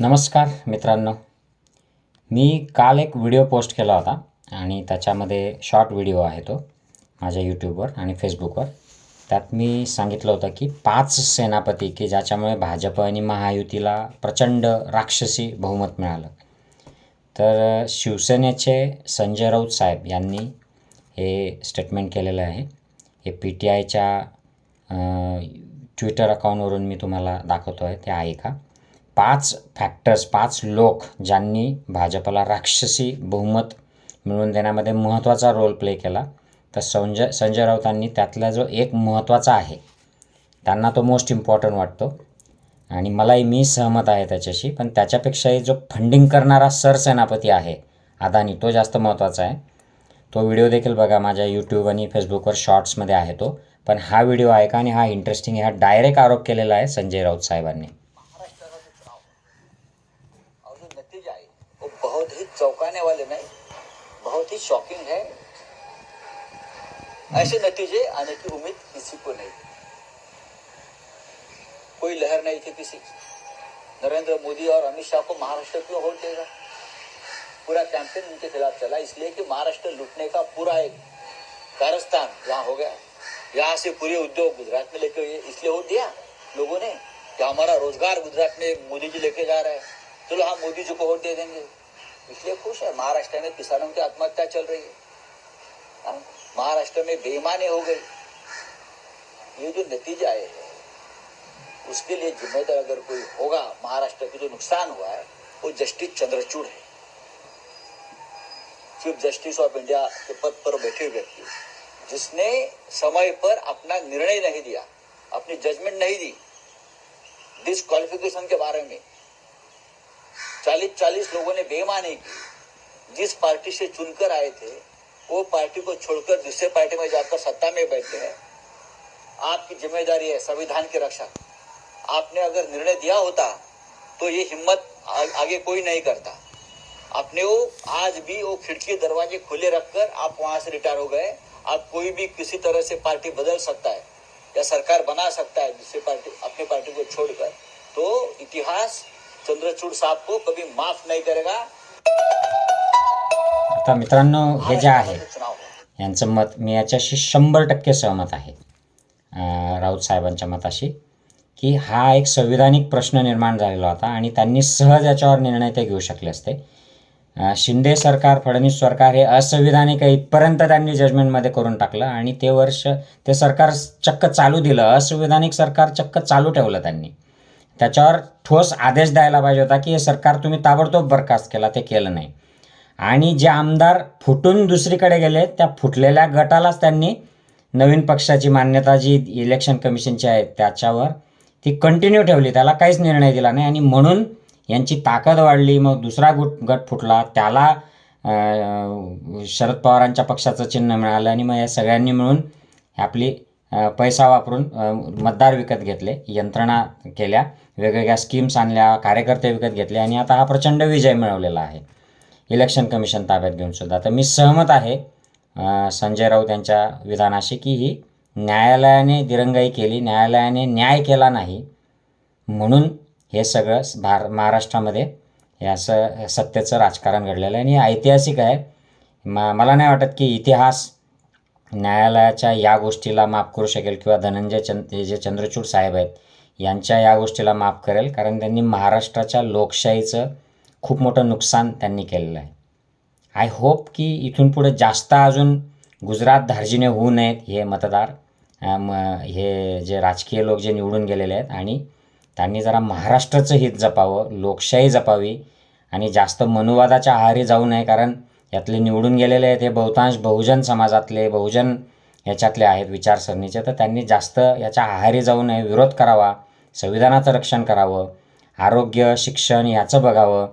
नमस्कार मित्रांनो. मी काल एक व्हिडिओ पोस्ट केला होता आणि त्याच्यामध्ये शॉर्ट व्हिडिओ आहे तो माझ्या यूट्यूबवर आणि फेसबुकवर. त्यात मी सांगितलं होतं की पाच सेनापती की ज्याच्यामुळे भाजप आणि महायुतीला प्रचंड राक्षसी बहुमत मिळालं. तर शिवसेनेचे संजय राऊत साहेब यांनी हे स्टेटमेंट केलेलं आहे. हे पी टी आयच्या ट्विटर अकाउंटवरून मी तुम्हाला दाखवतो आहे ते ऐका पाच फॅक्टर्स पाच लोक ज्यांनी भाजपला राक्षसी बहुमत मिळवून देण्यामध्ये महत्त्वाचा रोल प्ले केला तर संजय संजय राऊतांनी त्यातला जो एक महत्त्वाचा आहे त्यांना तो मोस्ट इम्पॉर्टंट वाटतो. आणि मलाही मी सहमत आहे त्याच्याशी पण त्याच्यापेक्षाही जो फंडिंग करणारा सरसेनापती आहे अदानी तो जास्त महत्त्वाचा आहे. तो व्हिडिओ देखील बघा माझ्या यूट्यूब आणि फेसबुकवर शॉर्ट्समध्ये आहे तो. पण हा व्हिडिओ ऐका आणि हा इंटरेस्टिंग हा डायरेक्ट आरोप केलेला आहे संजय राऊत साहेबांनी. चौंकाने वाले नहीं, बहुत ही शॉकिंग है। ऐसे नतीजे आने की उम्मीद किसी को नहीं। कोई लहर नहीं थी किसी। नरेंद्र मोदी और अमित शाह को महाराष्ट्र क्यों वोट देगा? पूरा कैंपेन उनके खिलाफ चला, इसलिए कि महाराष्ट्र लूटने का पूरा एक कारस्तान यहाँ हो गया। यहाँ से पूरे उद्योग गुजरात में लेके इसलिए वोट दिया लोगों ने कि हमारा रोज़गार गुजरात में मोदी जी लेके जा रहे हैं। चलो हम मोदी जी को वोट दे देंगे। इसलिए खुश है। महाराष्ट्र में किसानों की आत्महत्या चल रही है। हाँ? महाराष्ट्र में बेईमानी हो गई। ये जो नतीजा हैं, उसके लिए जिम्मेदार अगर कोई होगा, महाराष्ट्र के जो नुकसान हुआ है, वो जस्टिस चंद्रचूड़ है। चीफ जस्टिस ऑफ़ इंडिया के पद पर बैठे व्यक्ति। जिसने समय पर अपना निर्णय नहीं दिया, अपनी जजमेंट नहीं दी। डिस्कालिफिकेशन के बारे में। चालीस चालीस लोगों ने बेमानी की। जिस पार्टी से चुनकर आए थे, वो पार्टी को छोड़कर दूसरे पार्टी में जाकर सत्ता में बैठते हैं। आपकी ज़िम्मेदारी है संविधान की रक्षा। आपने अगर निर्णय दिया होता तो ये हिम्मत आगे कोई नहीं करता। आपने वो आज भी वो खिड़की दरवाजे खुले रखकर आप वहाँ से रिटायर हो गए। आप कोई भी किसी तरह से पार्टी बदल सकता है या सरकार बना सकता है दूसरी चंद्रचूड़ साहब को कभी माफ नहीं करेगा। आता मित्रांनो हे जे आहे यांचं मत मी याच्याशी शंभर टक्के सहमत आहे राऊत साहेबांच्या मताशी की हा एक संविधानिक प्रश्न निर्माण झालेला होता आणि त्यांनी सहज याच्यावर निर्णय ते घेऊ शकले असते. शिंदे सरकार फडणवीस सरकार हे असंविधानिक आहे इथपर्यंत त्यांनी जजमेंटमध्ये करून टाकलं आणि ते वर्ष ते सरकार चक्क चालू दिलं असंविधानिक सरकार चक्क चालू ठेवलं त्यांनी. त्याच्यावर ठोस आदेश द्यायला पाहिजे होता की हे सरकार तुम्ही ताबडतोब बरखास्त केला ते केलं नाही. आणि जे आमदार फुटून दुसरीकडे गेले त्या फुटलेल्या गटालाच त्यांनी नवीन पक्षाची मान्यता जी इलेक्शन कमिशनची आहे त्याच्यावर ती कंटिन्यू ठेवली. त्याला काहीच निर्णय दिला नाही आणि म्हणून यांची ताकद वाढली. मग दुसरा गुट गट फुटला. त्याला शरद पवारांच्या पक्षाचं चिन्ह मिळालं आणि मग या सगळ्यांनी मिळून आपली पैसा वापरून मतदार विकत घेतले यंत्रणा केल्या. वेगवेगळ्या स्कीम्स आणल्या कार्यकर्ते विकत घेतले आणि आता हा प्रचंड विजय मिळवलेला आहे. इलेक्शन कमिशन ताब्यात घेऊन सुद्धा. तर मी सहमत आहे संजय राऊत यांच्या विधानाशी की ही न्यायालयाने दिरंगाई केली न्यायालयाने न्याय केला नाही. म्हणून हे सगळं भार महाराष्ट्रामध्ये या असं सत्तेचं राजकारण घडलेलं आहे आणि ऐतिहासिक आहे. मा मला नाही वाटत की इतिहास न्यायालयाच्या या गोष्टीला माफ करू शकेल किंवा धनंजय चंद जे चंद्रचूड साहेब आहेत यांच्या या गोष्टीला माफ करेल कारण त्यांनी महाराष्ट्राच्या लोकशाहीचं खूप मोठं नुकसान त्यांनी केलेलं आहे. आय होप की इथून पुढे जास्त अजून गुजरात धार्जिने होऊ नयेत हे मतदार म हे जे राजकीय लोक जे निवडून गेलेले आहेत आणि त्यांनी जरा महाराष्ट्राचं हित जपावं लोकशाही जपावी आणि जास्त मनुवादाच्या आहारी जाऊ नये कारण यातले निवडून गेलेले आहेत हे बहुतांश बहुजन समाजातले बहुजन याच्यातले आहेत विचारसरणीचे तर त्यांनी जास्त याच्या आहारी जाऊ नये विरोध करावा. संविधानाचं रक्षण करावं आरोग्य शिक्षण याचं बघावं.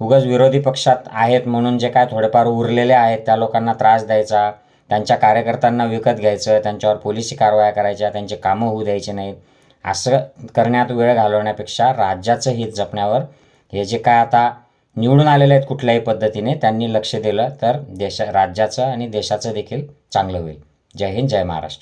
उगाच विरोधी पक्षात आहेत म्हणून जे काय थोडेफार उरलेले आहेत त्या लोकांना त्रास द्यायचा त्यांच्या कार्यकर्त्यांना विकत घ्यायचं त्यांच्यावर पोलिसी कारवाया करायच्या त्यांचे कामं होऊ द्यायचे नाहीत. असं करण्यात वेळ घालवण्यापेक्षा राज्याचं हित जपण्यावर हे जे काय आता निवडून आलेले आहेत कुठल्याही पद्धतीने त्यांनी लक्ष दिलं तर देशा राज्याचं आणि देशाचं देखील चांगलं होईल. जय हिंद जय महाराष्ट्र.